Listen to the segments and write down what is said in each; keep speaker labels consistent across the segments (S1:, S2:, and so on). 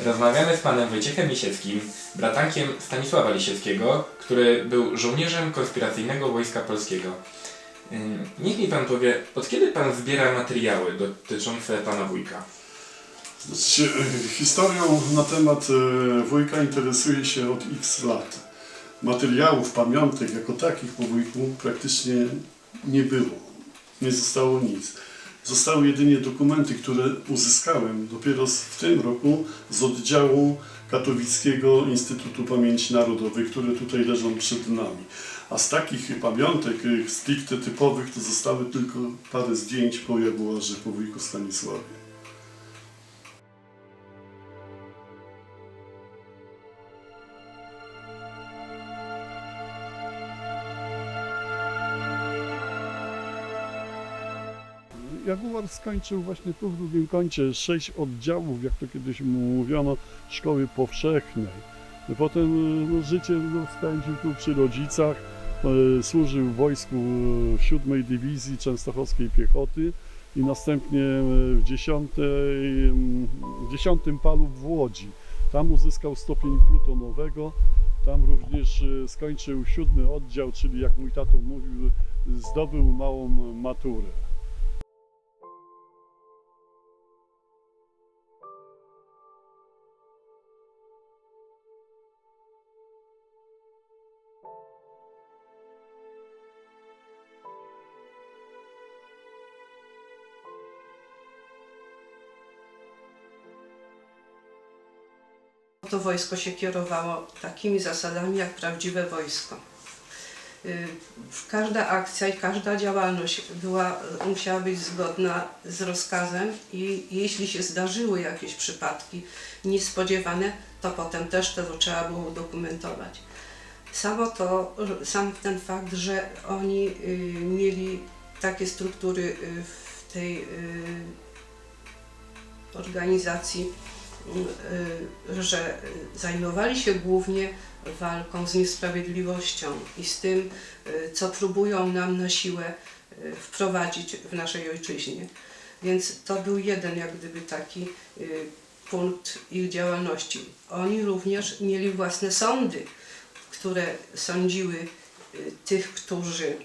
S1: Rozmawiamy z panem Wojciechem Lisieckim, bratankiem Stanisława Lisieckiego, który był żołnierzem konspiracyjnego Wojska Polskiego. Niech mi pan powie, od kiedy pan zbiera materiały dotyczące pana wujka?
S2: Znaczy, Historią na temat e, wujka interesuje się od x lat. Materiałów, pamiątek jako takich po wujku praktycznie nie było. Nie zostało nic. Zostały jedynie dokumenty, które uzyskałem dopiero w tym roku z oddziału Katowickiego Instytutu Pamięci Narodowej, które tutaj leżą przed nami. A z takich pamiątek e, stricte typowych to zostały tylko parę zdjęć po Jaguarze, po wujku Stanisławie. Jaguar skończył właśnie tu w drugim kącie sześć oddziałów, jak to kiedyś mówiono, szkoły powszechnej. Potem e, no, życie no, spędził tu przy rodzicach, e, służył w wojsku e, w 7 Dywizji Częstochowskiej Piechoty i następnie e, w 10, mm, w 10 palu w Łodzi. Tam uzyskał stopień plutonowego, tam również e, skończył siódmy oddział, czyli jak mój tato mówił, zdobył małą maturę.
S3: To wojsko się kierowało takimi zasadami jak prawdziwe wojsko. Y, Każda akcja i każda działalność była, musiała być zgodna z rozkazem i jeśli się zdarzyły jakieś przypadki niespodziewane, to potem też to trzeba było udokumentować. Samo to, sam ten fakt, że oni y, mieli takie struktury y, w tej organizacji, że zajmowali się głównie walką z niesprawiedliwością i z tym, y, co próbują nam na siłę y, wprowadzić w naszej ojczyźnie. Więc to był jeden jak gdyby taki y, punkt ich działalności. Oni również mieli własne sądy, które sądziły y, tych, którzy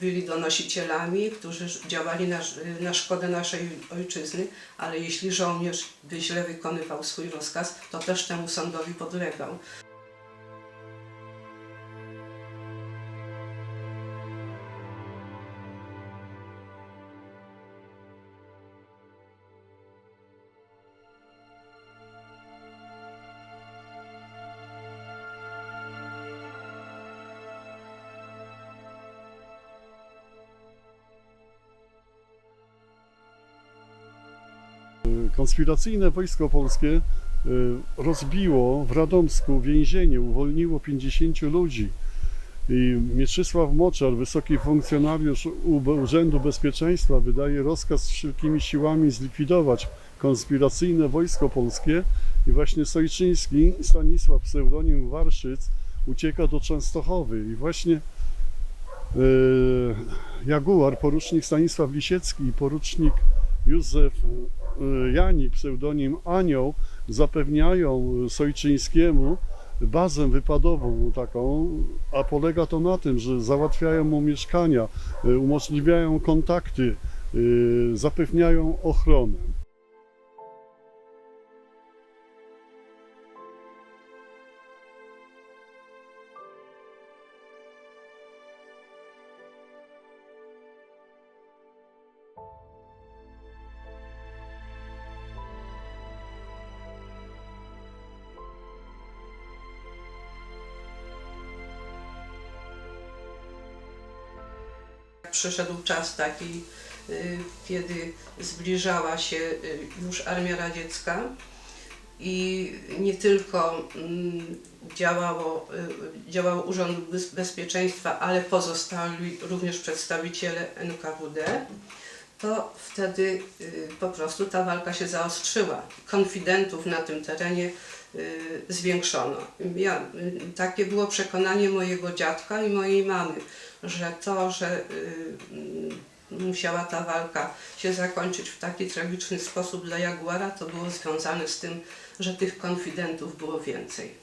S3: byli donosicielami, którzy działali na, na szkodę naszej ojczyzny, ale jeśli żołnierz by źle wykonywał swój rozkaz, to też temu sądowi podlegał.
S2: Konspiracyjne wojsko polskie y, rozbiło w Radomsku więzienie, uwolniło 50 ludzi. I Mieczysław Moczar, wysoki funkcjonariusz Urzędu Bezpieczeństwa, wydaje rozkaz wszelkimi siłami zlikwidować konspiracyjne wojsko polskie. I właśnie Sojczyński, Stanisław, pseudonim Warszyc, ucieka do Częstochowy. I właśnie y, Jaguar, porucznik Stanisław Lisiecki i porucznik Józef y, Janik, pseudonim Anioł, zapewniają Sojczyńskiemu bazę wypadową taką, a polega to na tym, że załatwiają mu mieszkania, y, umożliwiają kontakty, y, zapewniają ochronę.
S3: Przyszedł czas taki, y, kiedy zbliżała się y, już Armia Radziecka i nie tylko mm, działało, y, działał Urząd Bez- Bezpieczeństwa, ale pozostali również przedstawiciele NKWD, to wtedy y, po prostu ta walka się zaostrzyła. Konfidentów na tym terenie y, zwiększono. Ja, y, takie było przekonanie mojego dziadka i mojej mamy, że to, że musiała ta walka się zakończyć w taki tragiczny sposób dla Jaguara, to było związane z tym, że tych konfidentów było więcej.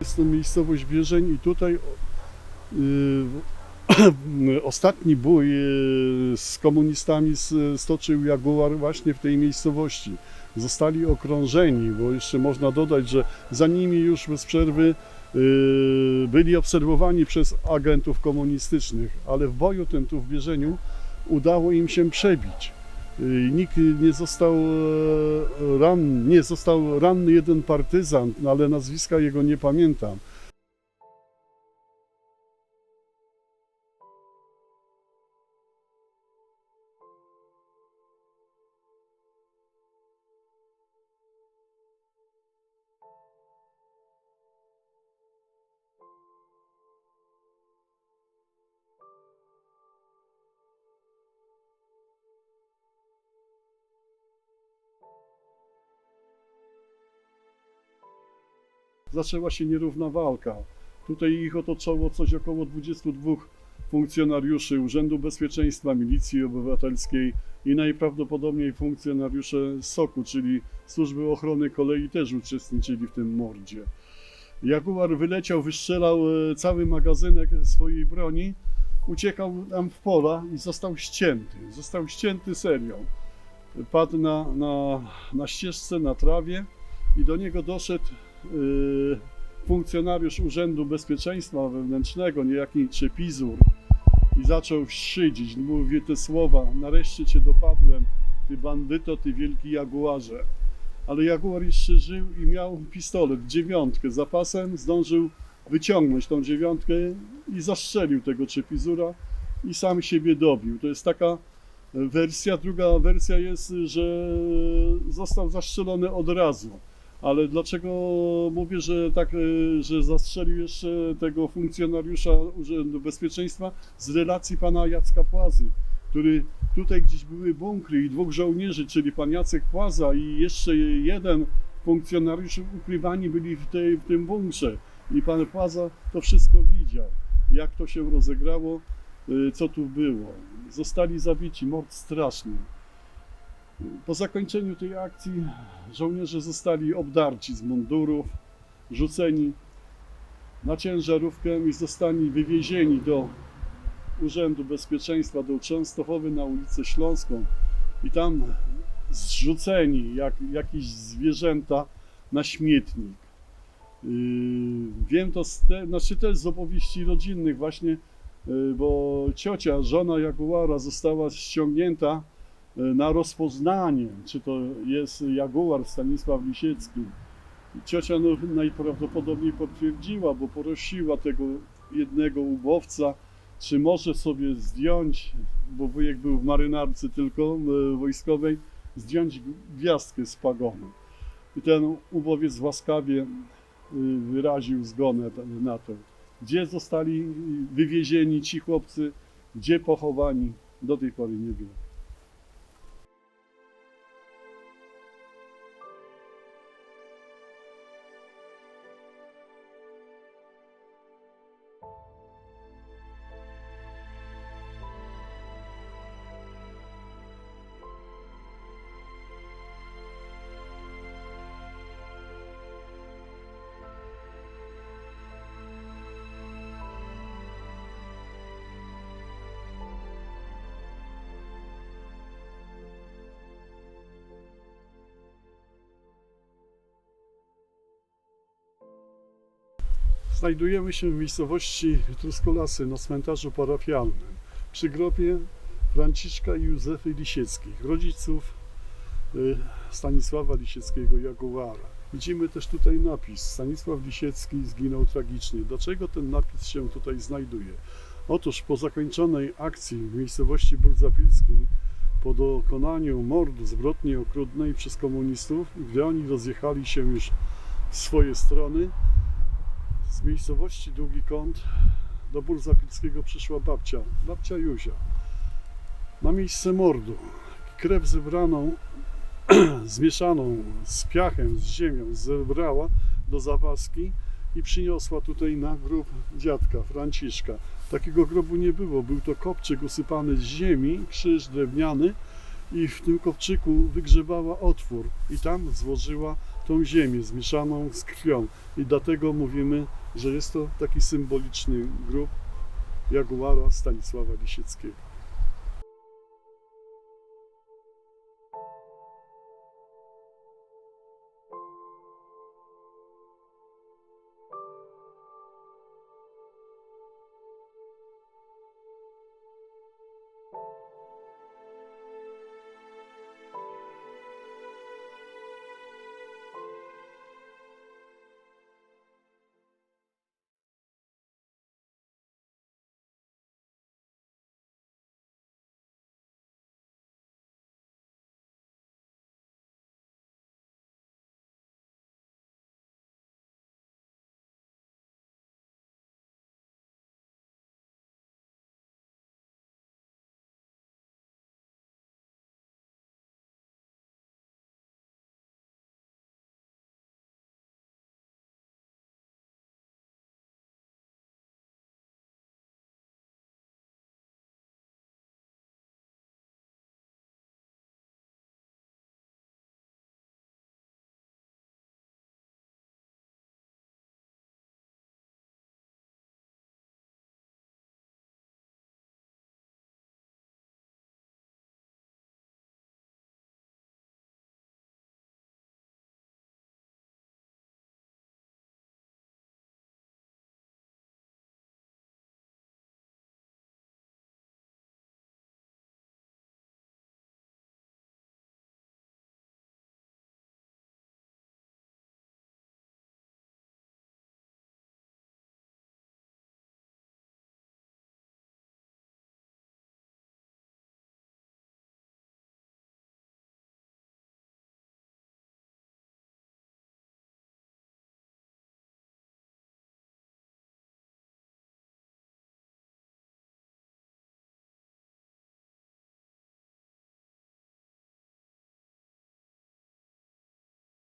S2: Jest to miejscowość Bierzeń i tutaj ostatni bój y, z komunistami stoczył Jaguar właśnie w tej miejscowości. Zostali okrążeni, bo jeszcze można dodać, że za nimi już bez przerwy y, byli obserwowani przez agentów komunistycznych, ale w boju tym tu w Bierzeniu udało im się przebić. Y, Nikt nie został e, ranny, nie został ranny jeden partyzant, ale nazwiska jego nie pamiętam. Zaczęła się nierówna walka. Tutaj ich otoczało coś około 22 funkcjonariuszy Urzędu Bezpieczeństwa, Milicji Obywatelskiej i najprawdopodobniej funkcjonariusze SOK-u, czyli Służby Ochrony Kolei też uczestniczyli w tym mordzie. Jaguar wyleciał, wystrzelał e, cały magazynek swojej broni, uciekał tam w pola i został ścięty. Został ścięty serią. Padł na, na, na ścieżce, na trawie i do niego doszedł funkcjonariusz Urzędu Bezpieczeństwa Wewnętrznego, niejaki Czepizur i zaczął szydzić. Mówi te słowa, nareszcie cię dopadłem, ty bandyto, ty wielki jaguarze. Ale jaguar jeszcze żył i miał pistolet, dziewiątkę za pasem, zdążył wyciągnąć tą dziewiątkę i zastrzelił tego Czepizura i sam siebie dobił. To jest taka wersja. Druga wersja jest, że został zastrzelony od razu. Ale dlaczego mówię, że tak, e, że zastrzelił jeszcze tego funkcjonariusza Urzędu Bezpieczeństwa z relacji pana Jacka Płazy, który tutaj gdzieś były bunkry i dwóch żołnierzy, czyli pan Jacek Płaza i jeszcze jeden funkcjonariusz ukrywani byli w, tej, w tym bunkrze. I pan Płaza to wszystko widział, jak to się rozegrało, e, co tu było. Zostali zabici, mord straszny. Po zakończeniu tej akcji żołnierze zostali obdarci z mundurów, rzuceni na ciężarówkę i zostali wywiezieni do Urzędu Bezpieczeństwa do Częstochowy na ulicę Śląską i tam zrzuceni jak jakieś zwierzęta na śmietnik. Yy, Wiem to z te, znaczy też z opowieści rodzinnych właśnie, yy, bo ciocia, żona Jaguara została ściągnięta na rozpoznanie, czy to jest Jaguar Stanisław Lisiecki. Ciocia no, najprawdopodobniej potwierdziła, bo porosiła tego jednego ubowca, czy może sobie zdjąć, bo wujek był w marynarce tylko e, wojskowej, zdjąć gwiazdkę z pagonu. I ten ubowiec łaskawie y, wyraził zgodę na to. Gdzie zostali wywiezieni ci chłopcy, gdzie pochowani, do tej pory nie wiem. Znajdujemy się w miejscowości Truskolasy na cmentarzu parafialnym przy grobie Franciszka i Józefy Lisieckich, rodziców y, Stanisława Lisieckiego Jaguara. Widzimy też tutaj napis Stanisław Lisiecki zginął tragicznie. Dlaczego ten napis się tutaj znajduje? Otóż po zakończonej akcji w miejscowości Burzapilskiej po dokonaniu mordu zbrodni okrutnej przez komunistów, gdy oni rozjechali się już w swoje strony, z miejscowości Długi Kąt do Burzapilskiego przyszła babcia, babcia Józia. Na miejsce mordu krew zebraną, zmieszaną z piachem, z ziemią zebrała do zapaski i przyniosła tutaj na grób dziadka Franciszka. Takiego grobu nie było, był to kopczyk usypany z ziemi, krzyż drewniany i w tym kopczyku wygrzebała otwór i tam złożyła tą ziemię zmieszaną z krwią i dlatego mówimy, że jest to taki symboliczny grób Jaguara Stanisława Lisieckiego.